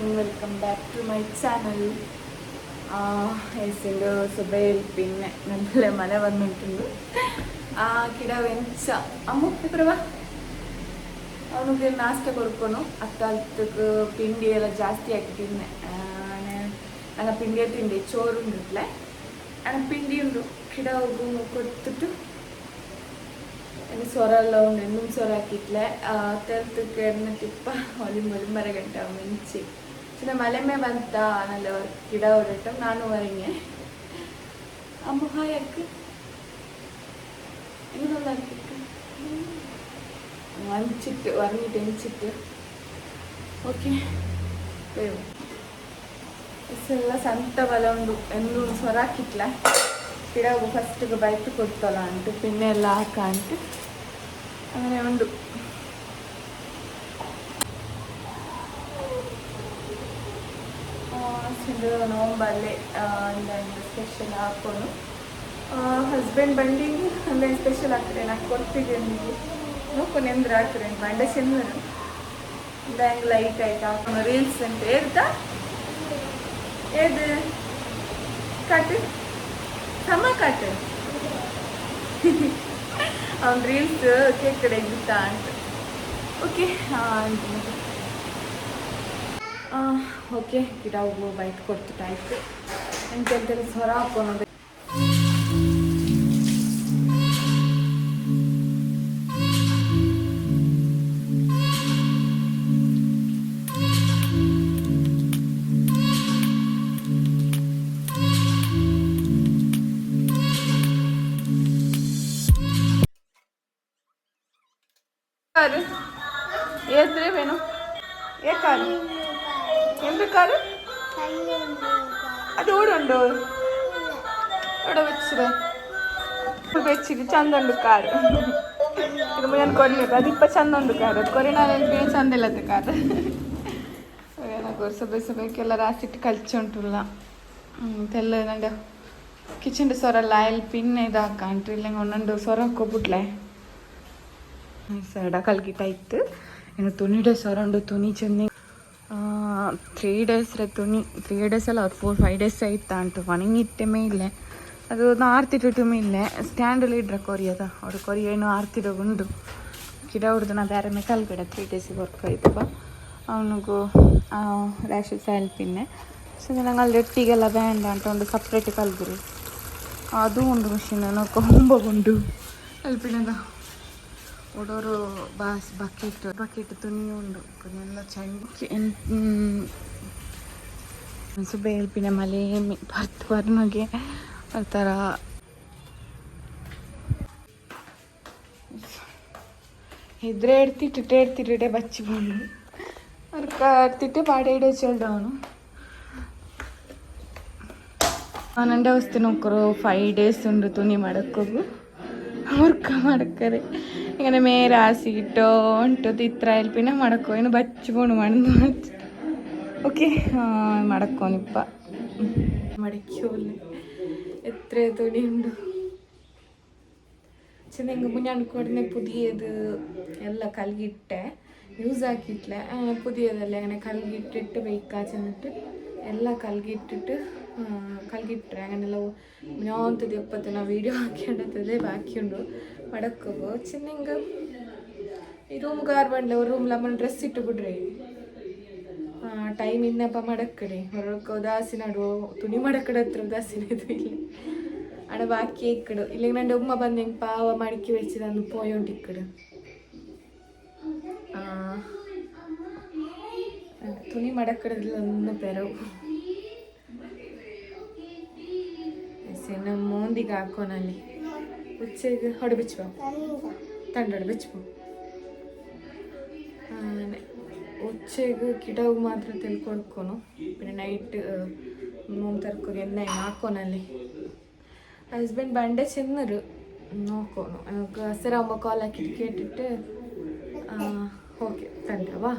morning welcome back to my channel ಹೆಸರು ಸುಬೈಲ್ ಪಿನ್ನೆ ನನ್ನಲ್ಲೇ ಮನೆ ಬಂದುಂಟುಂಡು ಆ ಗಿಡ ವೆಂಚ ಅಮ್ಮ ಇಬ್ಬರವ ಅವನಿಗೆ ನಾಷ್ಟ ಕೊಡ್ಕೊನು ಅತ್ತ ಹತ್ತಕ್ಕೆ ಪಿಂಡಿ ಎಲ್ಲ ಜಾಸ್ತಿ ಆಗಿ ತಿನ್ನೆ ನನ್ನ ಪಿಂಡಿ ತಿಂಡಿ ಚೋರು ಉಂಡುಟ್ಲೆ ನನ್ನ ಪಿಂಡಿ ಉಂಡು ಗಿಡ ಹೋಗು ಕೊಡ್ತಿಟ್ಟು ಸೊರ ಎಲ್ಲ ಉಂಡು ಇನ್ನೂ ಸೊರ ಹಾಕಿಟ್ಲೆ ತೆಲ್ತಕ್ಕೆ ಎಣ್ಣೆ ತಿಪ್ಪ ಒಲಿ ಮೊಲಿ ಮರ ಗಂಟ ಮಿಂಚಿ சின்ன மலைமே வந்தா நல்ல ஒரு கிட விடட்டும் நானும் வரீங்க அம்முகா இருக்கு இன்னும் இருக்கு வஞ்சிட்டு வரைஞ்சிட்டு ಓಕೆ ಸಂತ ಬಲ ಒಂದು ಎಂದು ಸೊರಾಕಿಟ್ಲ ಗಿಡ ಫಸ್ಟ್ಗೆ ಬೈತು ಕೊಡ್ತಲ್ಲ ಅಂಟು ಪಿನ್ನೆಲ್ಲ ಹಾಕ ಅಂಟು ಆಮೇಲೆ ಒಂದು ಇದು ನವಂಬರ್ಲೇ ನಾನು ಸ್ಪೆಷಲ್ ಹಾಕ್ಕೊಂಡು. ಹಸ್ಬೆಂಡ್ ಬಂಡಿ ಆಮೇಲೆ ಸ್ಪೆಷಲ್ ಹಾಕ್ರೆ ನಾನು ಕೊಡ್ತಿದ್ದೇನೆ ನೀವು ನೋಡ್ಕೊಂಡು ಎಂದ್ರೆ ಹಾಕ್ರೆ ಬಂಡೆ ಚೆಂದರು ಬ್ಯಾಂಗ್ ಲೈಕ್ ಆಯ್ತು? ಹಾಕೊಂಡು ರೀಲ್ಸ್ ಅಂತ ಹೇಳ್ತಾ. ಎದು? ಕಾಟು? ಸಮ ಕಾಟು. ಅವ್ನು ರೀಲ್ಸ್ ಕೇಕ್ ಕಡೆ ಅಂತ. ಓಕೆ ಓಕೆ ಗಿಡ ಹೋಗು ಬೈಟ್ ಕೊಡ್ತಿಟ್ಟಾಯ್ತು ಎಂತೆಂತೆಲ್ಲ ಸ್ವರ ಹಾಕೊಂಡು కారు ಚಂದ ಉಂಡು ಕಾರು ಇದು ಮುಂಜಾನೆ ಕೊಡ್ಲಿಕ್ಕೆ ಅದು ಇಪ್ಪ ಚಂದ ಉಂಡು ಕಾರು ಅದು ಕೊರಿ ನಾನು ಚಂದ ಇಲ್ಲತ್ತೆ ಕಾರು ಏನೋ ಸೊಬೆ ಸೊಬೆಕ್ಕೆಲ್ಲ ರಾಸಿಟ್ಟು ಕಲ್ಚಿ ಉಂಟುಲ್ಲ ತೆಲ್ಲ ನಂಗೆ ಕಿಚನ್ ಸೊರಲ್ಲ ಎಲ್ಲಿ ಪಿನ್ ಇದು ಹಾಕಂಟು ಇಲ್ಲ ಒಂದೊಂದು ಸೊರ ಹಾಕೋಬಿಟ್ಲೆ ಸೈಡ ಕಲ್ಗಿಟ ಇತ್ತು ಇನ್ನು ತುನಿ ಡೇಸ್ ಅರೌಂಡು ತುನಿ ಚೆಂದ ತ್ರೀ ಡೇಸ್ ರೇ ತುನಿ ತ್ರೀ ಡೇಸ್ ಅಲ್ಲ ಅವ್ರು ಫೋರ್ ಫೈವ್ ಡೇಸ್ ಆಯ್ತಾ ಅಂಟು ಒಣಗಿಟ್ಟೆ ಇಲ್ಲ ಅದು ಆರ್ತಿಟ್ಟು ಇಲ್ಲೇ ಸ್ಟ್ಯಾಂಡಲ್ಲಿ ಇಡ್ರೆ ಕೊರಿಯದ. ಅವ್ರು ಕೊರಿ ಏನು ಆರ್ತಿಡೋ ಉಂಡು. ಗಿಡ ಹೊಡೆದು ನಾ ಬೇರೆ ಮೇ ಕಲ್ಗಿಡ ತ್ರೀ ಡೇಸಿಗೆ ವರ್ಕ್ ಆಯ್ತಪ್ಪ ಅವನಿಗೂ ರ್ಯಾಶಸ್ ಹೆಲ್ಪಿನ್ನೆ ಸೊ ನಂಗೆ ಅಲ್ಲಿ ಒಟ್ಟಿಗೆಲ್ಲ ಬ್ಯಾಂಡ್ ಅಂತ ಒಂದು ಸಪ್ರೇಟ್ ಕಲ್ಗಿರಿ ಅದು ಒಂದು ಮಿಷಿನ್ ನೋಡ್ಕೊ ಉಂಡು. ಹೆಲ್ಪಿನದ ಓಡೋರು ಬಾಸ್ ಬಕೆಟ್ ಬಕೆಟ್ ತುನಿ ಉಂಡು. ಎಲ್ಲ ಚಂದ ಸುಬ್ಬ ಹೆಲ್ಪಿನ ಮಲೆ ಬರ್ತು ಬರ್ನಗೆ ಒಂಥರ ಎದುರೆ ಎಡ್ತಿಟ್ಟು ಎಡ್ತಿಟ್ಟೆ ಬಚ್ಚಿ ಬಂದು ಅದಕ್ಕೆ ಎಡ್ತಿಟ್ಟೆ ಪಾಡೆ ಇಡೋ ಚೆಲ್ದ ಅವನು ನಂಡೆ ವಸ್ತು ನೋಕರು ಫೈವ್ ಡೇಸ್ ಉಂಡು ತುನಿ ಮಾಡಕ್ಕೋಗು ವರ್ಕ ಮಾಡಕ್ಕರೆ ഇങ്ങനെ മേരാസിട്ടോ ഉണ്ടോ ഇത്ര പിന്നെ മടക്കോ ഇങ്ങനെ ബച്ചു പോണു മണന്ന് ഓക്കെ മടക്കോനിപ്പ മടക്കോല്ലേ എത്ര തുണിയുണ്ട്. പക്ഷെ നിങ്ങൾക്ക് ഞങ്ങൾക്ക് പുതിയത് എല്ലാം കൽകിട്ട് യൂസ് ആക്കിയിട്ടില്ല. പുതിയതല്ല അങ്ങനെ കൽകിട്ടിട്ട് വെയ്ക്കാൻ ചെന്നിട്ട് എല്ലാം കൽകിട്ടിട്ട് കൽകിട്ട്. അങ്ങനെയുള്ള ഞാനത്തെ ദിവസത്തെ ನಾವು വീഡിയോ ಹಾಕ್ಕೊಂಡತ್ತದೇ ബാക്കിയുണ്ട് ಉಂಡು ചെന്നെങ്കിൽ ഈ റൂം ರೂಮ್ಗೆ ಆರು ಬಂಡ್ಲೆ ಅವ್ರ ರೂಮ್ಲ ಮನೆ ಡ್ರೆಸ್ ಇಟ್ಟು ಟೈಮ್ ಇನ್ನಪ್ಪ ಮಡಕ್ಕಡಿ ಹೊರಕ್ಕೆ ಉದಾಸಿ ನಡು ತುಣಿ ಮಡಕಡ ಹತ್ರ ಉದಾಸಿನ ಇದು ಇಲ್ಲಿ ಅಡ ಬಾಕಿ ಇಕ್ಕಡು ಇಲ್ಲಿ ನಂಡೆ ಉಮ್ಮ ಬಂದು ಹೆಂಗೆ ಪಾವ ಮಡಿಕೆ ವೆಚ್ಚದ ಅಂದು ಪೋಯುಂಟು ಇಕ್ಕಡು ತುಣಿ ಮಡಕಡದಿಲ್ಲ ಒಂದು ಪೆರವು ನಮ್ಮ ಮೋಂದಿಗೆ ಹಾಕೋನಲ್ಲಿ ಉಚ್ಚೆಗೆ ಹೊಡೆ ಬಿಚ್ಚುವ ತಂಡೊಡೆ ಬಿಚ್ಚುವ ಉಚ್ಚೆಗೆ ಗಿಡವು ಮಾತ್ರ ತೆಲ್ಕೊಡ್ಕೊನು പിന്നെ നൈറ്റ് മൂന്ന് തരക്കൊരു എന്നെ ആക്കണല്ലേ. ഹസ്ബൻഡ് ബണ്ടേ ചെന്നൊരു നോക്കോണു. നമുക്ക് അസരാകുമ്പോൾ കോലാക്കിയിട്ട് കേട്ടിട്ട് ഓക്കെ തണ്ടാവാ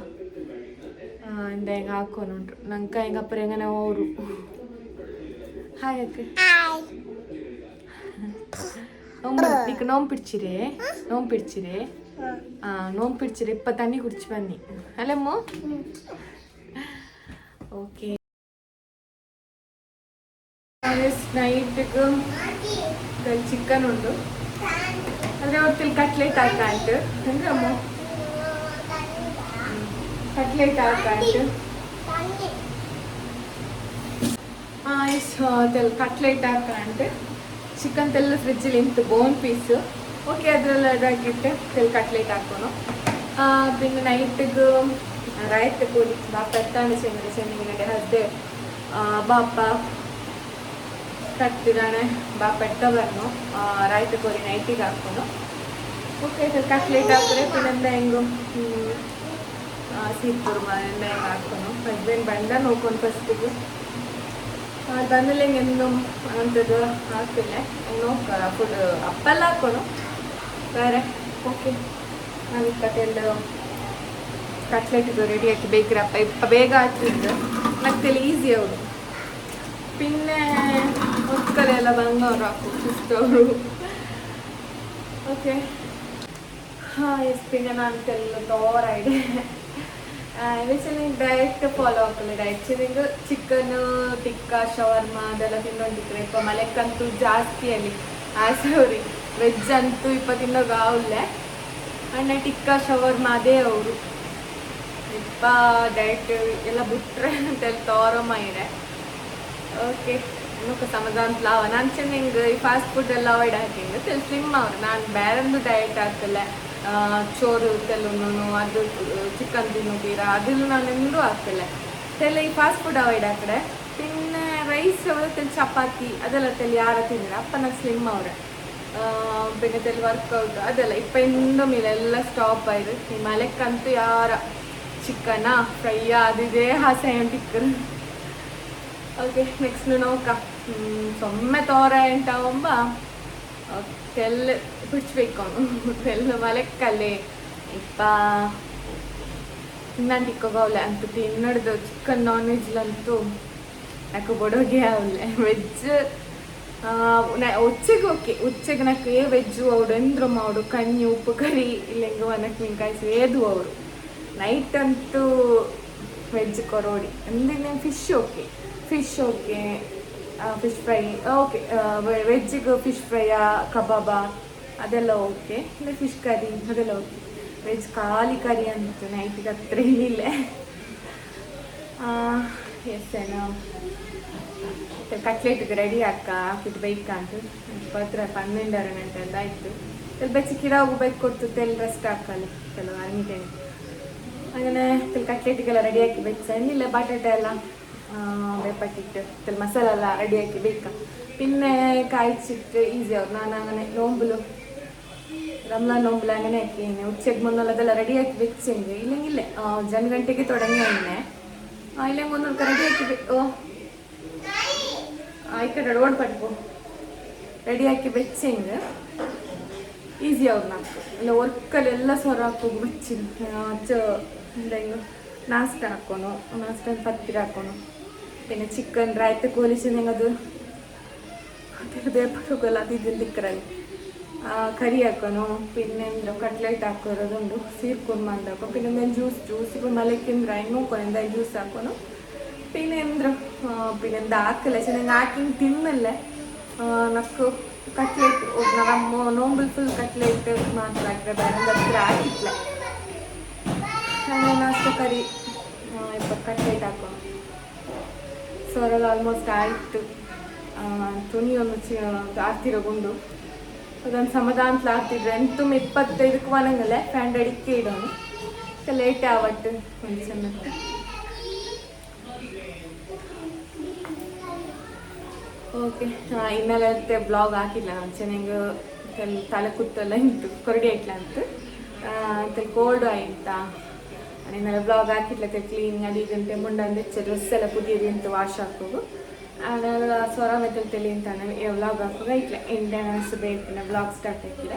എന്താ എങ്ങ ആക്കോനുണ്ട് ഞങ്ങൾക്ക് എങ്ങ അപ്പുറം എങ്ങനെ ഓറും. ഹായ് ഒക്കെ നോമ്പ് പിടിച്ചിരേ? നോമ്പ് പിടിച്ചിരേ? நோம்பு பிடிச்சிரு இப்போ தண்ணி குடிச்சு பண்ணி அல்லமோ ஓகே നൈറ്റിക്ക് ചിക്കൻ ഉണ്ട് അതിനെ ഒത്തിരി കട്ട്ലേറ്റ് ആക്കാനുണ്ട് എന്തമ്മോ കട്ട്ലേറ്റ് ആക്കാനുണ്ട് കട്ട്ലേറ്റ് ആക്കാനുണ്ട് ചിക്കൻ തെല്ല ഫ്രിഡ്ജിൽ എനിക്ക് ബോൺ പീസ് ಓಕೆ ಅದರಲ್ಲಿ ಅದಾಗಿಟ್ಟು ತೆಲ್ ಕಟ್ಲೆಟ್ ಹಾಕೋನು ಆ, പിന്നെ ನೈಟ್ಗೆ ರಾಯ್ತ ಕೋಳಿ ಬಾಪ ಎತ್ತಾಂಡು ಚೆಂದ ಚೆಂದಿಗೆ ಹಸ್ದೆ ಬಾಪ ಕಟ್ತಿದ್ದಾನೆ ಬಾಪ ಎತ್ತ ಬರ್ನು ರಾಯ್ತ ಕೋಳಿ ನೈಟಿಗೆ ಹಾಕೋನು ಓಕೆ ಸರ್ ಕಟ್ಲೆಟ್ ಹಾಕಿದ್ರೆ ಪಿನ್ನಂದ ಹೆಂಗು ಸೀಪುರ್ ಮನೆಯಿಂದ ಹೆಂಗೆ ಹಾಕೋನು ಹಸ್ಬೆಂಡ್ ಬಂದ ನೋಡ್ಕೊಂಡು ಫಸ್ಟಿಗೆ ಬಂದಲ್ಲಿ ಹೆಂಗೆ ಅಂಥದ್ದು ಹಾಕ್ತಿಲ್ಲ ನೋಡ್ಕ ಫುಡ್ ಅಪ್ಪೆಲ್ಲ ಹಾಕೋನು ಬೇರೆ? ಓಕೆ ನಾವು ಕಟ್ಟೆಲ್ಲ ಕಟ್ಲೆಟ್ದು ರೆಡಿ ಆಗಿ ಬೇಗ ಬೇಗ ಹಾಕಿದ್ದು ಮತ್ತೆ ಈಸಿ ಅವರು ಪಿನ್ನೆ ಬಂದು ಬಂದವರು ಹಾಕು ಕುಸ್ತವರು ಓಕೆ ಹಾಂ ಎಸ್ ಪಿನ್ನೆ ನಾನು ತೆಲ್ಲ ದೋರ ಇದೆ. ಡೈರೆಕ್ಟ್ ಫಾಲೋ ಆಗ್ತದೆ ಆ್ಯಕ್ಚುಲಿಂಗ್ ಚಿಕನ್ ಟಿಕ್ಕ ಶವರ್ಮಾ ಅದೆಲ್ಲ ತಿನ್ನೊಂದಿದ್ರೆ ಇಪ್ಪ ಮಲೆಕ್ಕಂತೂ ಜಾಸ್ತಿಯಲ್ಲಿ. ಆಸೆ ಅವ್ರಿಗೆ ವೆಜ್ ಅಂತೂ ಇಪ್ಪತ್ತಿಂದಾಗ ಆವಲ್ಲೆ. ಅಣ್ಣ ಟಿಕ್ಕ, ಶವರ್ಮ ಅದೇ ಅವರು. ಇಪ್ಪ ಡಯಟ್ ಎಲ್ಲ ಬಿಟ್ರೆ ಅಂತೇಳಿ ತೋರಮ್ಮ ಇದೆ. ಓಕೆ ಅನ್ನೋಕೆ ಸಮಾಧಾನ ಲಾವ ನಾನು ಚೆನ್ನ ಹಿಂಗೆ ಈ ಫಾಸ್ಟ್ ಫುಡ್ ಎಲ್ಲ ಅವಾಯ್ಡ್ ಹಾಕಿಂಗೆ ತಿಳಿ ಸ್ಲಿಮ್ ಅವ್ರು. ನಾನು ಬೇರೊಂದು ಡಯಟ್ ಹಾಕಲ್ಲ ಚೋರು ತೆಲುನು ಅದು ಚಿಕನ್ ತಿನ್ನೋದೀರ, ಅದನ್ನು ನಾನು ಎಂದೂ ಹಾಕಲ್ಲ ತೆಲ್ಲ ಈ ಫಾಸ್ಟ್ ಫುಡ್ ಅವಾಯ್ಡ್ ಹಾಕಿದೆ ತಿನ್ನ ರೈಸ್ ತೆಲ್ ಚಪಾತಿ ಅದೆಲ್ಲ ತೆಲ್ ಯಾರ ತಿಂದ್ರೆ ಅಪ್ಪ ನಾನು ಸ್ಲಿಮ್ ಅವ್ರೆ. ಬೆನ್ನದಲ್ಲಿ ವರ್ಕೌಟ್ ಅದೆಲ್ಲ ಇಪ್ಪಿಂದ ಮೇಲೆ ಎಲ್ಲ ಸ್ಟಾಪ್ ಈ ಮಲೆಕ್ಕಂತೂ ಯಾರ ಚಿಕ್ಕನ ಫ್ರೈಯ ಅದಿದೆ ಹಾಸೆ ಟಿಕ್ಕರು ಓಕೆ ನೆಕ್ಸ್ಟ್ ನೋಕ ಸೊಮ್ಮೆ ತೋರ ಎಂಟ ಒಂಬ. ತೆಲ್ಲ ಬಿಡ್ಸ್ಬೇಕು ಅವನು. ತೆಲ್ಲ ಮಲೆಕ್ಕಲ್ಲಿ. ಇಪ್ಪ ತಿನ್ನಂತ ಅಂತ ತಿನ್ನಡ್ದು ಚಿಕನ್ ನಾನ್ ವೆಜ್ಲಂತೂ ಯಾಕೆ ಬಡೋಗೆ ಅವಲ್ಲ ವೆಜ್ ഉച്ചയ്ക്കൊക്കെ ഉച്ചയ്ക്ക് നക്ക് ഏ വെജ്ജു അവಡು ಎಂದ್ರಮ್ಮ ಅವಡು ಕಣ್ಣಿ, ಉಪ್ಪು, ಕರಿ ಇಲ್ಲೆಂಗ ಒನಕ್ಕೆ ಕಾಯಿಸಿ ಏದು ಅವರು. ನೈಟ್ ಅಂತೂ ವೆಜ್ ಕೊರೋಡಿ ಅಂದ್ರೆ fish okay fish okay fish fry okay ವೆಜ್ಜಿಗೆ fish ಫ್ರೈಯಾ ಕಬಾಬ ಅದೆಲ್ಲ ಓಕೆ ಇಲ್ಲ ಫಿಶ್ ಕರಿ ಅದೆಲ್ಲ ಓಕೆ ವೆಜ್ ಖಾಲಿ ಕರಿ ಅಂತ ನೈಟಿಗೆ ಹತ್ರ ಇಲ್ಲ ಎಸ್ ಏನೋ. ಕಟ್ಲೆಟ್ಗೆ ರೆಡಿ ಅಕ್ಕ ಹಾಕಿದ್ ಬೈಕ್ ಅಂತ ಪತ್ರ ಪನ್ನೆಂಡರ ಗಂಟೆ ಅಂತ ಆಯಿತು ಸ್ವಲ್ಪ ಚಿಕ್ಕಿದಾಗು ಬೈಕ್ ಕೊಡ್ತು ತೆಲ್ അങ്ങനെ ತಿಲ್ ಕಟ್ಲೆಟ್ಗೆಲ್ಲ ರೆಡಿಯಾಕಿ ಬೇಕು ಸಣ್ಣಿಲ್ಲ ಬಟಾಟೆ ಎಲ್ಲ വേപ്പട്ടിട്ട് മസാല എല്ലാം റെഡിയാക്കി വെക്കാം. പിന്നെ കഴിച്ചിട്ട് ഈസി ആവും. ഞാൻ അങ്ങനെ നോമ്പിലും റംലാൻ നോമ്പിൽ അങ്ങനെ ആക്കി ഉച്ചയ്ക്ക് മുന്നുള്ളതെല്ലാം റെഡിയാക്കി വെച്ചെങ്കിൽ ഇല്ലെങ്കിൽ ജനഗണ്ടിക്ക് തുടങ്ങി തന്നെ ഇല്ലെങ്കിൽ ഒന്നൊക്കെ റെഡിയാക്കി ഓ ಆಯ್ತು ನಡವಡಿ ಪಟ್ಬೋ ರೆಡಿ ಹಾಕಿ ಬೆಚ್ಚಂಗ ಈಸಿ ಅವ್ರು ನಾಕು ಇಲ್ಲ ವರ್ಕಲ್ಲಿ ಎಲ್ಲ ಸ್ವರಾಕ್ಕು ಬೆಚ್ಚಿನ ಚ ಇದೈನು ನಾಷ್ಟ ಹಾಕೋಣು ನಾಷ್ಟದ ಪತ್ತಿರೆ ಹಾಕ್ಕೊಣು ಇನ್ನು ಚಿಕನ್ ರಾಯ್ತು ಕೊಲಿ ಹೆಂಗದು ಹೋಗೋಲ್ಲ ಅದು ಇದ್ರಲ್ಲಿ ಕರಿ. ಹಾಕೋಣು ಪಿನ್ ಕಟ್ಲೆಟ್ ಹಾಕೋರೋದೊಂದು ಸೀರ್ಕೊಂಡು ಮಂದು ಹಾಕೋ ಪಿನ್ ಜ್ಯೂಸ್ ಜ್ಯೂಸ್ ಒಂದು ಮಲೆಕ್ಕಿಂದ ರೈ ನೋಕೊಳ್ಳಿ ದೈ ಜ್ಯೂಸ್ ಹಾಕೋಣ പിന്നെ എന്താ പിന്നെ എന്താ ಹಾಕಲ್ಲ ಚೆನ್ನಾಗಿ ಹಾಕಿ ತಿನ್ನಲ್ಲೇ ನಕ್ಕು ಕಟ್ಲೆಟ್ ನಮ್ಮ ನೋಂಬಲ್ ಫುಲ್ ಕಟ್ಲೆಟ್ ಮಾತ್ರ ಹಾಕಿದ್ರೆ ಬೇರೆ ಹತ್ರ ಹಾಕಿಟ್ಲ ನಾಷ್ಟ ಕರಿ ಇಪ್ಪ ಕಟ್ಲೆಟ್ ಹಾಕೋಣ ಸೊರಲ್ ಆಲ್ಮೋಸ್ಟ್ ಆಯಿತು ತುನಿ ಒಂದು ಚಿ ಆರ್ತಿರಗೊಂಡು ಅದೊಂದು ಸಮಾಧಾನ ಆಗ್ತಿದ್ರೆ ಎಂತು ಇಪ್ಪತ್ತೈದಕ್ಕೆ ಒಣಗಲ್ಲ ಫ್ಯಾಂಡ್ ಅಡಿಕೆ ಇಡೋನು ಲೇಟ್ ಆವತ್ತು ಒಂದು ಸಣ್ಣ ಓಕೆ ಇನ್ನೆಲ್ಲ ಬ್ಲಾಗ್ ಹಾಕಿಲ್ಲ. ನಾನು ಚೆನ್ನಾಗಿ ತಲೆ ತಲೆ ಕುತ್ತೆಲ್ಲ ಇತ್ತು ಕೊರಡಿ ಆಯ್ತಲ್ಲ ಅಂತ. ತಲೆ ಕೋಲ್ಡ್ ಆಯ್ತಾ? ಇನ್ನೆಲ್ಲ ಬ್ಲಾಗ್ ಹಾಕಿಲ್ಲ ತೆ ಕ್ಲೀನ್ ಅಡಿ ಗಂಟೆ ಮುಂಡ ಹೆಚ್ಚು ಡ್ರೆಸ್ ಎಲ್ಲ ಅಂತ ವಾಶ್ ಹಾಕೋದು ಆಮೇಲೆ ಸ್ವರ ಮೆತ್ತಲ್ ತಲೆ ಅಂತ ವ್ಲಾಗ್ ಹಾಕೋದು ಐತ್ಲೆ ಇಂಡಿಯನ್ಸ್ ಬೇಕು ಬ್ಲಾಗ್ ಸ್ಟಾರ್ಟ್ ಆಯ್ತಿಲ್ಲ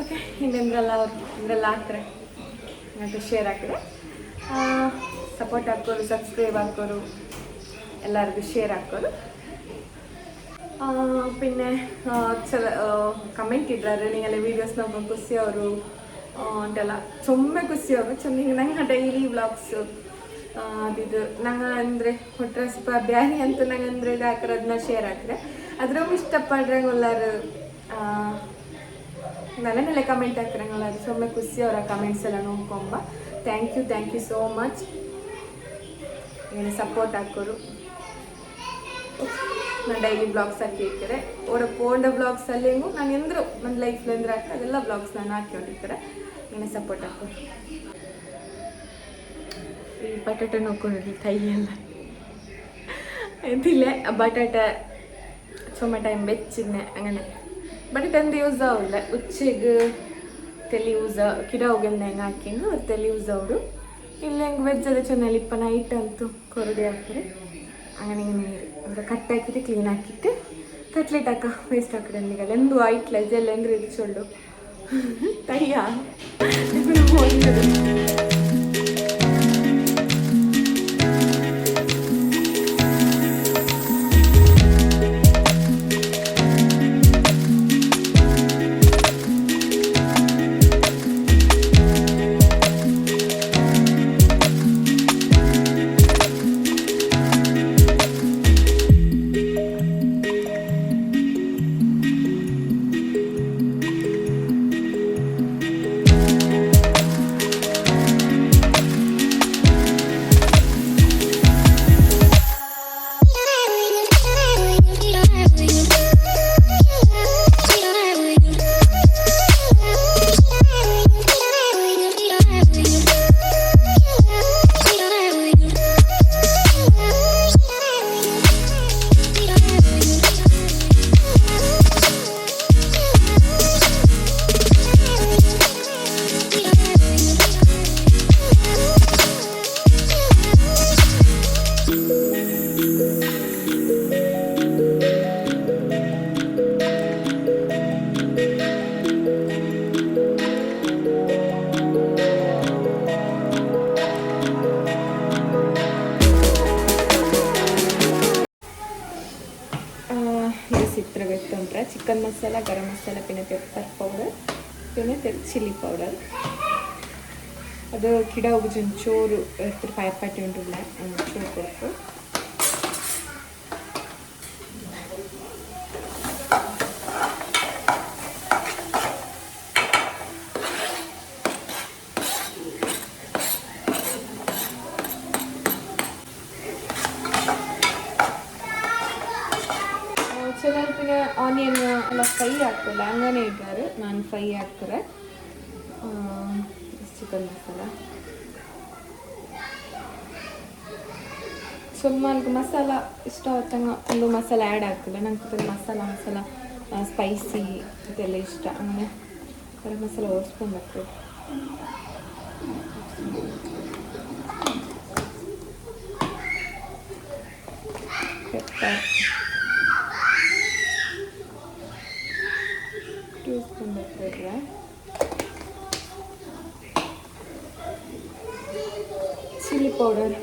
ಓಕೆ ಇನ್ನೆಲ್ಲ ಇಂದ್ರೆಲ್ಲ ಹಾಕ್ತಾರೆ. ಮತ್ತು ಶೇರ್ ಹಾಕಿದ್ರೆ ಸಪೋರ್ಟ್ ಹಾಕೋರು ಸಬ್ಸ್ಕ್ರೈಬ್ ಹಾಕೋರು, ಎಲ್ಲರಿಗೂ ಶೇರ್ ಹಾಕೋರು. പിന്നെ ಆ, ചില ಕಮೆಂಟ್ ಇಡ್ರಾರೆ ನಿಂಗೆಲ್ಲ ವೀಡಿಯೋಸ್ ನಮ್ಮ ಖುಷಿ ಅವರು ಅಂತೆಲ್ಲ ಚೊಮ್ಮೆ ಖುಷಿ ಅವರು ಚೊಮ್ಮಿಗೆ ನಂಗೆ ಡೈಲಿ ವ್ಲಾಗ್ಸ್ ಆ, ಅದಿದು ನಂಗೆ ಅಂದರೆ ಕೊಟ್ರೆ ಸ್ವಲ್ಪ ಬ್ಯಾನಿ ಅಂತ ನಂಗೆ ಅಂದರೆ ಇದು ಹಾಕ್ರೆ ಅದನ್ನ ಶೇರ್ ಹಾಕ್ರೆ ಅದ್ರಾಗೂ ಇಷ್ಟಪಡ್ರಂಗೆ ಎಲ್ಲಾರು ನಲ್ಲನೆಲ್ಲ ಕಮೆಂಟ್ ಹಾಕ್ರಂಗಲ್ಲ ಅದು ಸುಮ್ಮನೆ ಖುಷಿ ಅವರ ಕಮೆಂಟ್ಸ್ ಎಲ್ಲ ನೋಡ್ಕೊಂಬ thank you thank you so much ಏನು ಸಪೋರ್ಟ್ ಹಾಕೋರು ನಾನು ಡೈಲಿ ಬ್ಲಾಗ್ಸ್ ಹಾಕಿರ್ತಾರೆ ಅವರ ಪೋಂಡ ಬ್ಲಾಗ್ಸ್ ಅಲ್ಲೇನು ನಾನು ಎಂದ್ರು ನನ್ನ ಲೈಫ್ಲಿ ಅಂದ್ರೆ ಆಗ್ತದೆ ಅದೆಲ್ಲ ಬ್ಲಾಗ್ಸ್ ನಾನು ಹಾಕೊಂಡಿರ್ತಾರೆ ಏನೇ ಸಪೋರ್ಟ್ ಹಾಕೋರು ಈ ಬಟಾಟೆ ನೋಡ್ಕೊಂಡಿರ್ಲಿ ಕೈಯೆಲ್ಲ ഇതില്ലേ ബട്ടാട്ട ചുമ ടൈം വെച്ചിരുന്നെ അങ്ങനെ ബട്ടാട്ട എന്ത് യൂസ് ആവില്ല ഉച്ചക്ക് ತೆಲಿ ಯೂಸ್ ಕಿಡ ಹೋಗಿಲ್ಲ ಹೆಂಗೆ ಹಾಕಿಂದು ಅವ್ರು ತೆಲಿ ಯೂಸ್ ಅವರು ಇಲ್ಲ ಹೆಂಗೆ ವೆಜ್ ಅದ ಚೆನ್ನಲ್ಲಿ ಇಪ್ಪ ನೈಟ್ ಅಂತೂ ಕೊರಡಿ ಹಾಕ್ತಾರೆ അങ്ങനെ ഇങ്ങനെ ഇവിടെ കട്ടാക്കിയിട്ട് ക്ലീൻ ആക്കിയിട്ട് കട്ട്ലേറ്റ് ആക്കാം വേസ്റ്റ് ആക്കിടണ്ടെങ്കിൽ എന്തു ആയിട്ടില്ല ഇതെല്ലാം ഗ്രഹിച്ചുള്ളൂ തയ്യാ ತಿರುಗಕ್ಕೆ ತೊಂದ್ರೆ ಚಿಕನ್ ಮಸಾಲ, ಗರಂ ಮಸಾಲ ಪಿನ ಪೆಪ್ಪರ್ ಪೌಡರ್ ಪಿನ ಚಿಲ್ಲಿ ಪೌಡರ್. ಅದು ಕಿಡ ಹೋಗಿ ಚೂರು ಇರ್ತಾರೆ ಪಾಯಪಾಟಿ ಉಂಟು ಚೂರು ಕೊಡ್ತು. ಫ್ರೈ ಹಾಕ್ತಾರೆ ಚಿಕನ್ ಮಸಾಲ. ಸ್ವಲ್ಪ ನನಗೆ ಮಸಾಲ ಇಷ್ಟ ಒಂದು ಮಸಾಲ ಆ್ಯಡ್ ಆಗ್ತಿಲ್ಲ ನಂಗೆ ಮಸಾಲ ಮಸಾಲ ಸ್ಪೈಸಿ ಇದೆಲ್ಲ ಇಷ್ಟ. ಅಂದರೆ ಗರಂ ಮಸಾಲ ಓಡಿಸ್ಕೊಂಡು ಹಾಕ್ತೀವಿ ಪೆಪ್ಪರ್ ಸ್ಪೂನ್ ಬರ್ತದೆ ಚಿಲ್ಲಿ ಪೌಡರ್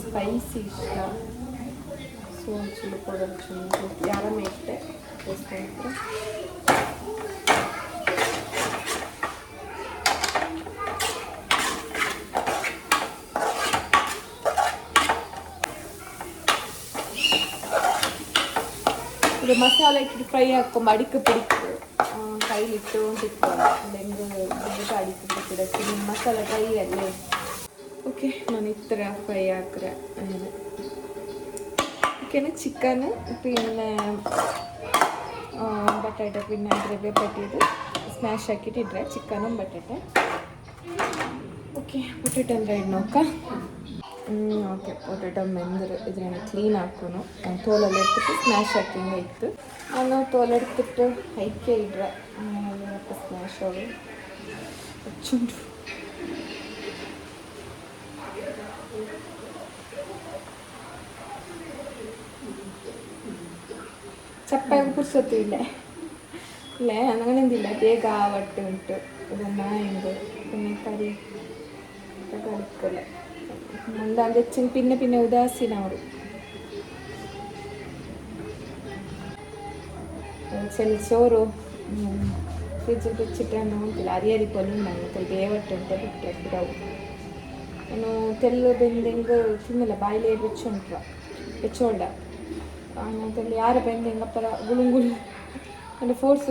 ಸ್ಪೈಸಿ ಇಷ್ಟ ಸೊ ಚಿಲ್ಲಿ ಪೌಡರ್ ಚೆನ್ನಾಗಿ ಯಾರಮ್ಮ ಇಟ್ಟೆ ಟೇಸ್ಟ್ ಇದು ಮಸಾಲೆ ಇಟ್ಟು ಫ್ರೈ ಹಾಕೊಂಡು ಅಡಿಕೆ ಪಿಡಿಕೆ ಕೈಲಿಟ್ಟು ಬಿಟ್ಟು ಅಡಿಕೆ ಬಿಡಕ್ಕೆ ನಿಮ್ಮ ಮಸಾಲೆ ಫ್ರೈ ಅಲ್ಲೇ. ಓಕೆ ನಾನು ಈ ಥರ ಫ್ರೈ ಹಾಕ್ರೆ ಆಮೇಲೆ. ಓಕೆನಾ ಚಿಕನ್ പിന്നെ ಬಟಾಟೆ പിന്നെ ದ್ರವ್ಯ ಪಟ್ಟಿದ್ದು ಸ್ಮ್ಯಾಶ್ ಹಾಕಿಟ್ಟಿದ್ರೆ ಚಿಕನು ಬಟಾಟೆ. ಓಕೆ ಪೊಟೇಟೊ ಅಂದರೆ ನೋಕ ഓക്കെ. പൊട്ടിട്ട മെന്തിർ ഇതിനെ ക്ലീൻ ആക്കുന്നു. തോലെടുത്തിട്ട് സ്നാഷ് ആക്കിയും വൈത്ത് അന്ന് തോലെടുത്തിട്ട് ഹൈക്ക് ചെയ്ത സ്നാഷ് ആവും. ചപ്പായ കുറിച്ചെത്തില്ലേ അല്ലേ അങ്ങനെ എന്തില്ല. കേക്ക് ആവട്ടെ ഇട്ട് ഇതെന്നാ ഉണ്ട് പിന്നെ കറി. കളിക്കല്ലേ കളിക്കില്ല എന്താ വെച്ചാൽ പിന്നെ പിന്നെ ഉദാസീനവർ ചെളിച്ചോറ് ಫ್ರಿಜ್ಜಲ್ಲಿ ಬೆಚ್ಚಿಟ್ಟರೆ ಅನ್ನೋ ಅಂತಿಲ್ಲ ಅರಿಯರಿ ಪೊಲು ನಾನು ಸ್ವಲ್ಪ ಬೇವಟ್ಟು ಅಂತ ಬಿಟ್ಟೆ ಬಿಡವು ನಾನು ತೆಲ್ಲು ಬೆಂದಿಂಗ್ ತಿನ್ನಲ್ಲ ಬಾಯಿಲೆ ಬೆಚ್ಚುಂಟ್ರ ಬೆಚ್ಚೋಳ್ಳ ನಾನು ತೆಲ್ಲು ಯಾರ ಬೆಂದಿಂಗ್ ಅಪ್ಪರ ಗುಳುಂಗುಳು ಅಂದರೆ ಫೋರ್ಸ್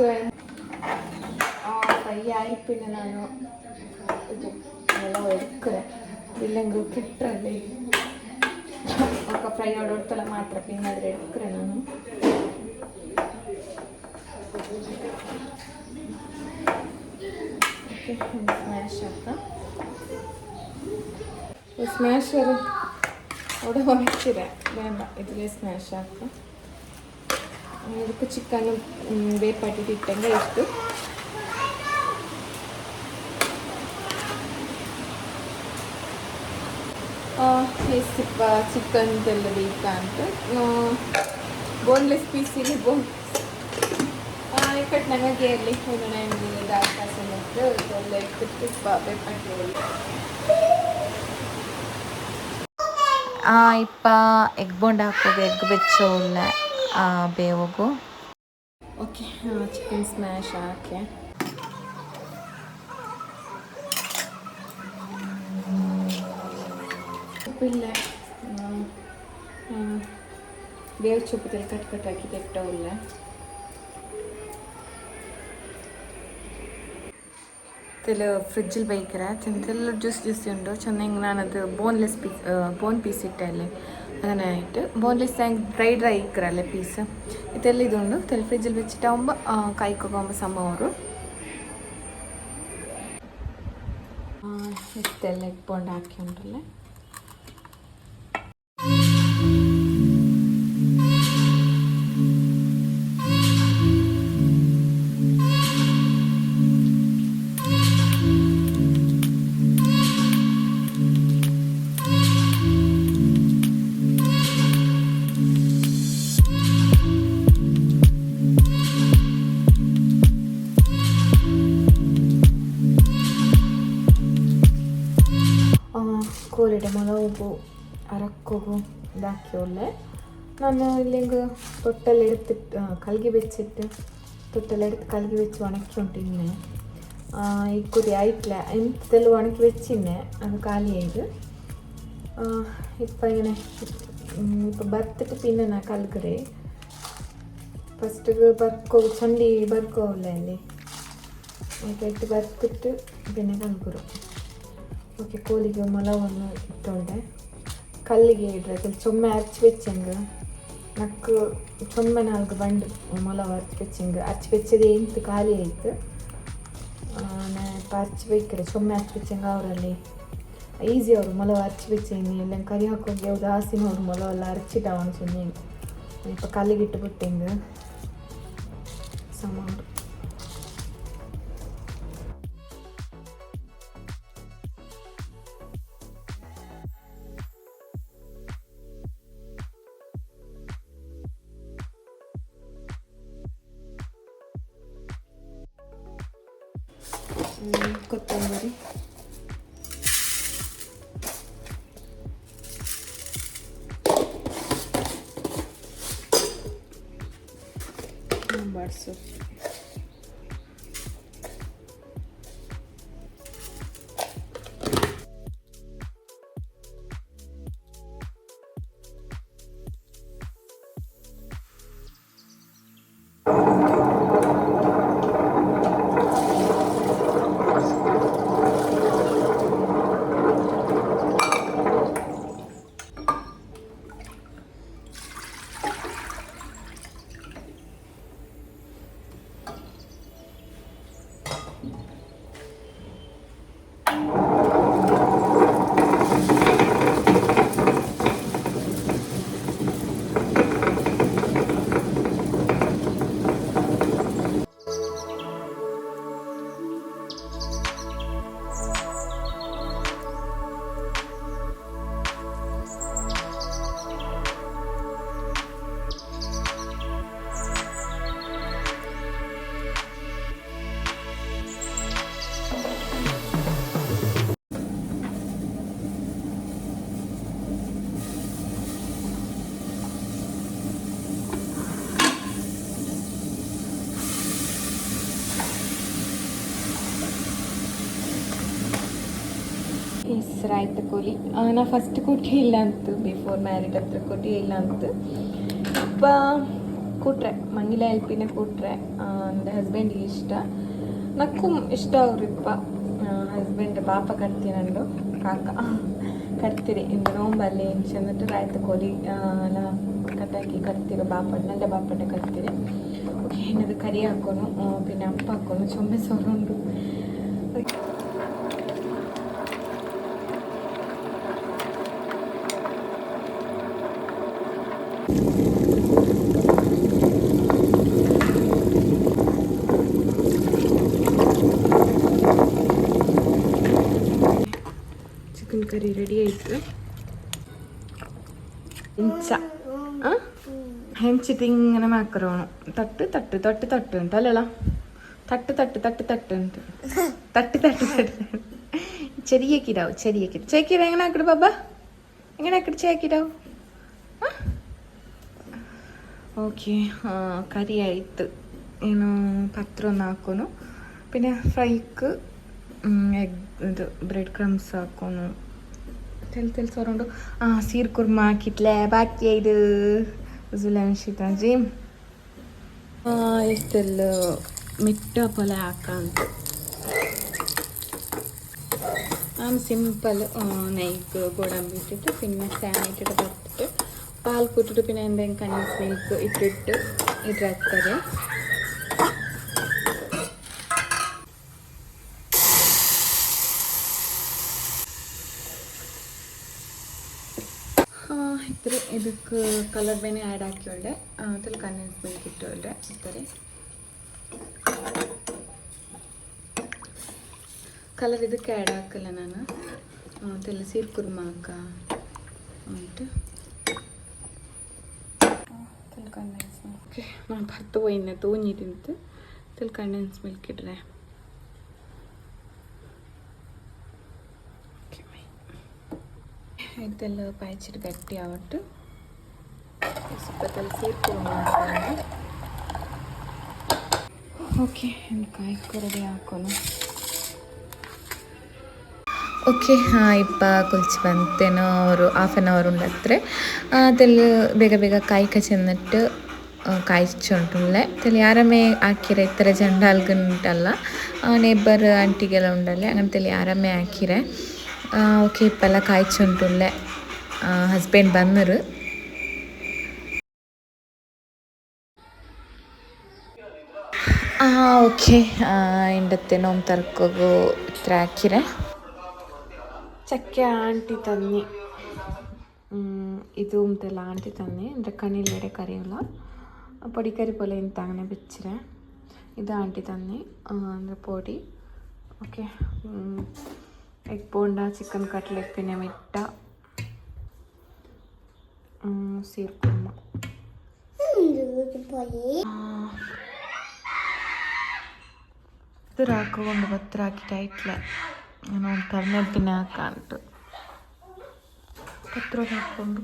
ಫ್ರೈ ಆಯ್ಪಿನ ನಾನು ಇದು ಎಲ್ಲ ಎಡ್ಕರೆ ഇല്ലെങ്കിൽ കിട്ടല്ലേ? ഒക്കെ ഫ്രൈയോട് കൊടുത്തുള്ള മാത്രം പിന്നെ അതിൽ സ്മാഷ് ആക്കാം. സ്മാഷർ അവിടെ ഉറച്ചിരാം വേണ്ട ഇതിൽ സ്മാഷ് ಇದಕ್ಕೆ ಚಿಕನ್ ಬೇಪಾಟಿ ಇಷ್ಟು ಸಿಪ್ಪ ಚಿಕನ್ ಬೇಕಾ ಅಂತ. ಬೋನ್ಲೆಸ್ ಪೀಸ್ ಇಲ್ಲಿ ಬೋನ್ ಕಟ್ ನನಗೆ ಇರಲಿ ಒಂದು ನನಗೆ ದಾಸನ ತುಪ್ಪ ಆ ಇಪ್ಪ ಎಗ್ ಬೋಂಡ ಹಾಕೋದು ಎಗ್ ಬೆಚ್ಚೋಲ್ಲ ಬೇವಗು. ಓಕೆ ಚಿಕನ್ ಸ್ಮ್ಯಾಶ್ ಹಾಕಿ. ಉಪ್ಪಿಲ್ಲ ಬೇವು ಚುಪ್ಪದಲ್ಲಿ ಕಟ್ ಕಟ್ ಹಾಕಿ ತೆಟ್ಟವಿಲ್ಲ ತೆಲು ಫ್ರಿಜ್ಜಲ್ಲಿ ಬೈಕರ ಚೆಂದೆಲ್ಲ ಜ್ಯೂಸ್ ಜ್ಯೂಸ್ ಉಂಡು ಚೆಂದಂಗೆ ನಾನದು ಬೋನ್ಲೆಸ್ ಪೀಸ್ ಬೋನ್ ಪೀಸ್ ಇಟ್ಟೆ ಅಲ್ಲಿ ಅದನ್ನ ಇಟ್ಟು ಬೋನ್ಲೆಸ್ ಹಂಗೆ ಡ್ರೈ ಡ್ರೈ ಇಕ್ಕರಲ್ಲ ಪೀಸ್ ಇದೆಲ್ಲ ಇದುಂಡು ತೆಲು ಫ್ರಿಜ್ಜಲ್ಲಿ ಬೆಚ್ಚಿಟ್ಟ ಒಂಬ ಕಾಯ್ಕೊಗೊಂಬ ಸಂಬವರು ಇಷ್ಟೆಲ್ಲ ಇಟ್ಕೊಂಡು ಹಾಕಿ ಹಾಕಿ ಒಳ್ಳೆ ನಾನು ಇಲ್ಲಿಂಗ ತೊಟ್ಟಲ್ಲಿ ಎಡ್ತಿಟ್ಟು ಕಲ್ಗಿ ಬೆಚ್ಚಿಟ್ಟು ತೊಟ್ಟಲ್ಲಿ ಎಡ್ತು ಕಲ್ಗಿ വെച്ച് ഉണക്കി കൊണ്ടിരുന്നേ ഇക്കുറി ആയിട്ടില്ല എന്തെല്ലാം ഉണക്കി വെച്ചിന്നെ അത് കാലിയായത് ഇപ്പം ഇങ്ങനെ ഇപ്പം ബർത്തിട്ട് പിന്നെ ഞാൻ കൽക്കറേ ഫസ്റ്റ് ബർക്കോ ചണ്ടി ബർക്കോ അല്ലേ ഇട്ടിട്ട് ബർത്തിട്ട് പിന്നെ കൽക്കുറും ഓക്കെ കോലിക്ക് മുളകൊന്ന് ഇട്ടോണ്ടേ ಕಲ್ಲಿಗೆ ಇಡ್ರೆ ಕೆಲ ಚೊಮ್ಮೆ ಅರ್ಚಿ ಬೆಚ್ಚಂಗ ನಕ್ಕು ಚೊಮ್ಮೆ ನಾಲ್ಕು ಬಂಡು ಮೊಲವ ಅರ್ಚಿ ಬೆಚ್ಚಂಗ ಅರ್ಚಿ ಬೆಚ್ಚದೆ ಎಂಟು ಖಾಲಿ ಆಯ್ತು ನಾ ಅರ್ಚಿ ಬೇಕ್ರೆ ಚೊಮ್ಮೆ ಅರ್ಚಿ ಬೆಚ್ಚಂಗ ಅವರಲ್ಲಿ ಈಸಿ ಅವರು ಮೊಲವ ಅರ್ಚಿ ಬೆಚ್ಚೇನಿ ಎಲ್ಲ ಕರಿ ಹಾಕೋಗಿ ಅವ್ರು ಹಾಸಿನ ಅವ್ರು ಮೊಲವೆಲ್ಲ ಅರ್ಚಿಟ ಅವನು ಸುಮ್ಮನೆ ಇಪ್ಪ ಕಲ್ಲಿಗೆ ಇಟ್ಟು ಬಿಟ್ಟಿಂಗ ಕೊತ್ತಂಬರಿ ಬಾಡಿಸು ಎಸ್ ರಾಯ್ತ ನಾ ಫಸ್ಟ್ ಕೊಟ್ಟೆ ಇಲ್ಲ ಅಂತು ಬಿಫೋರ್ ಮ್ಯಾರೇಜ್ ಹತ್ರ ಕೊಟ್ಟೆ ಇಲ್ಲ ಅಂತು ಅಪ್ಪ ಕೊಟ್ರೆ ಮಂಗಿಲ ಎಲ್ಪಿನೇ ಕೊಟ್ರೆ ನನ್ನ ಹಸ್ಬೆಂಡಿಗೆ ಇಷ್ಟ. ನಕ್ಕು ಇಷ್ಟ ಅವ್ರಿಪ್ಪ ಹಸ್ಬೆಂಡ್ ಪಾಪ ಕಟ್ತೀನಿ ನಂದು. ಕಾಕ ಕಟ್ತೀರಿ ಇಂದ ನೋಂಬಲ್ಲಿ ಚಂದ್ರ ರಾಯ್ತ ಕೋಲಿ ಎಲ್ಲ ಕಟ್ಟಾಕಿ ಕಟ್ತೀರಿ ಬಾಪಡ್ ನಂದ ಬಾಪಟ್ಟೆ ಕಟ್ತೀರಿ ಓಕೆ ಏನದು ಕರಿ ಹಾಕೋನು ಪಿನ್ನ ಅಪ್ಪ ಹಾಕೋನು. ಚೊಂಬೆ ಉಂಟು. കറി റെഡി ആയിട്ട്. ಹೆಂಚಿತಿ ಇങ്ങനെ ಮ್ಯಾಕ್ರೋನು തട്ട് തട്ട് തട്ട് ತಟ್ಟು ಅಂತ തട്ട് തട്ട് തട്ട് തട്ട് തട്ട് തട്ട് തട്ട് ചെറിയ കിടാവും ചെറിയ കിട്ടും ചേക്കിടാ എങ്ങനെ ആക്കിട് ബാബ? എങ്ങനെ ആക്കിട് ചേക്കിടാവ് ഓക്കെ കറി ആയിട്ട് ಏನು ಪತ್ರ ಒಂದು ಹಾಕೋನು പിന്നെ ഫ്രൈക്ക് എഗ് ഇത് ബ്രെഡ് ക്രംസ് ആക്കുന്നു. ತೆಲ್ ತೆಲ್ ಸೊರೊಂಡು ಆ ಸೀರ್ ಕುರ್ಮಾ ಹಾಕಿಟ್ಲೆ ಬಾಕಿ ಇದು ಜುಲಾನ್ಶಿತಾಜಿ ಇಷ್ಟೆಲ್ಲ ಮಿಟ್ಟ ಪೊಲೆ ಹಾಕಂತ ആം സിമ്പിൾ നെയ്ക്ക് ഗോഡമ്പ് ഇട്ടിട്ട് പിന്നെ സാൻ ഇട്ടിട്ട് പറ്റിട്ട് പാൽ കൂട്ടിട്ട് പിന്നെ എന്തെങ്കിലും കണ്ടൻസ് മിൽക്ക് ഇട്ടിട്ട് ഇതാക്കരെ കളർ ബെനി ആഡ് ആക്കിയോണ്ട് അതിൽ കണ്ണീർ കിട്ടിയോണ്ട് ഇത്രയും ಕಲರ್ ಇದಕ್ಕೆ ಆ್ಯಡ್ ಹಾಕಲ್ಲ ನಾನು ಮತ್ತೆಲ್ಲ ಸೀರ್ ಕುರ್ಮ ಹಾಕ ಉಂಟು ತಿಳ್ಕಂಡ ಓಕೆ ನಾನು ಭತ್ತು ಒಯ್ಯ ತೋನಿ ತಿಂತು ತಿಳ್ಕಂಡ ಮಿಲ್ಕ್ ಇಡ್ರೆ ಇದೆಲ್ಲ ಪಾಯ್ಚಿಟ್ಟು ಗಟ್ಟಿ ಆವಟ್ಟು ಸೇರ್ಕೊಂಡು ಓಕೆ ನಾನು ಕಾಯಿ ಹಾಕೋಣ. ಓಕೆ, ಹಾಂ, ಇಪ್ಪ ಕುಲ್ಚಿ ಬಂತೇನೋ ಅವರು ಹಾಫ್ ಆನ್ ಅವರ್ ಉಂಡತ್ರೆ ಅದೆಲ್ಲ ಬೇಗ ಬೇಗ ಕಾಯ್ಕ ಚೆಂದಿಟ್ಟು ಕಾಯಿಚುಂಟುಳ್ಳೆ ತಲೆ ಆರಾಮೇ ಹಾಕಿರೆ, ಈ ಥರ ಜಂಡಾಲ್ಗುಂಟಲ್ಲ ನೇಬರ್ ಆಂಟಿಗೆಲ್ಲ ಉಂಡಲ್ಲೆ ಉಂಡಲ್ಲೇ ತಲೆ ಆರಾಮೇ ಹಾಕಿರೆ. ಓಕೆ, ಇಪ್ಪೆಲ್ಲ ಕಾಯ್ಚುಂಟುಳ್ಳೆ ಹಸ್ಬೆಂಡ್ ಬಂದರು. ಓಕೆ ಇಂಡತ್ತೇನೋ ತರ್ಕೋಗು ಇತ್ರ ಹಾಕಿರೆ ಚಕ್ಕೆ ಆಂಟಿ ತನ್ನಿ ಇದು ಅಂತೆಲ್ಲ ಆಂಟಿ ತನ್ನಿ ಅಂದರೆ ಕಣ್ಣಿಲೆಡೆ ಕರಿಯಲ್ಲ ಪಡಿಕರಿ ಪೊಲೆ ಇಂತಾಗನೆ ಬೆಚ್ಚಿರೆ ಇದು ಆಂಟಿ ತನ್ನಿ ಅಂದರೆ ಪೋಡಿ okay egg bonda chicken cutlet ಪಿನೆ ಮಿಟ್ಟ ಸೀರ್ಕುರ್ಮ ಕುರ್ಮ ಇದು ಹಾಕೊಂಡು ಭತ್ರ ಹಾಕಿಟ್ಟು ಇಟ್ಲೆ ನಾನು ತರ್ನೆ ಪಿನ್ನ ಹಾಕಂಟು ಪತ್ರ ಹಾಕ್ಕೊಂಡು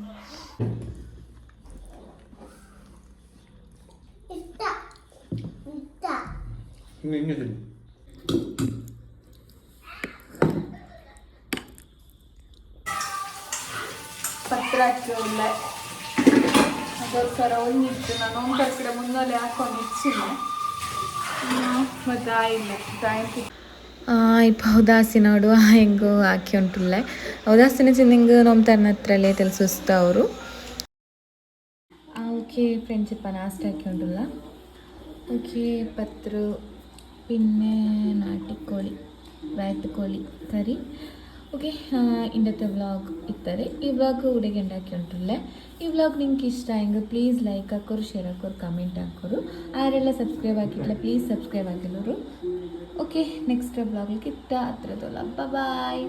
ಪತ್ರ ಹಾಕಿ ಒಳ್ಳೆ ಅದಕ್ಕೋಸ್ಕರ ಒಂದಿತ್ತು ನಾನು ಒಂದರ ಮುಂದೊಲೆ ಹಾಕೊಂಡು ಇಚ್ಚಿಲ್ಲ ಮತ್ತು ಆಯಿಲ್ಲ ಥ್ಯಾಂಕ್ ಯು ಇಪ್ಪ ಉದಾಸಿನೋಡು ಹೆಂಗು ಹಾಕಿ ಉಂಟುಳ್ಳೆ ಉದಾಸಿನ ಚಿಂದಿಂಗ್ ನೋಮ್ತಾರನ ಹತ್ರಲ್ಲೇ ತಿಳಿಸಿಸ್ತ ಅವರು ഓക്കെ ഫ്രണ്ട്സ് ഇപ്പം ലാസ്റ്റ് ആക്കിക്കൊണ്ടുള്ള ഓക്കെ പത്രു പിന്നെ നാട്ടിക്കോളി റായത്തുക്കോളി കറി ಓಕೆ ഇന്നത്തെ വ്ളോഗ് ಇತ್ತರೆ. ഈ ಉಡುಗೆ കൂടെಗೆ ഉണ്ടാക്കിയിട്ടുള്ളേ ಈ ವ್ಲಾಗ್ ನಿಮ್ಗೆ ಇಷ್ಟ ಹೆಂಗೆ ಪ್ಲೀಸ್ ಲೈಕ್ ಹಾಕೋರು ಶೇರ್ ಹಾಕೋರು ಕಮೆಂಟ್ ಹಾಕೋರು. ಯಾರೆಲ್ಲ ಸಬ್ಸ್ಕ್ರೈಬ್ ಆಗಿಲ್ಲ ಪ್ಲೀಸ್ ಸಬ್ಸ್ಕ್ರೈಬ್ ಆಗಿಲ್ಲರು ಓಕೆ ನೆಕ್ಸ್ಟ್ ವ್ಲಾಗ್ಲಿಕ್ಕೆ ಇತ್ತ ಹತ್ರದಲ್ಲ ಬಾಯ್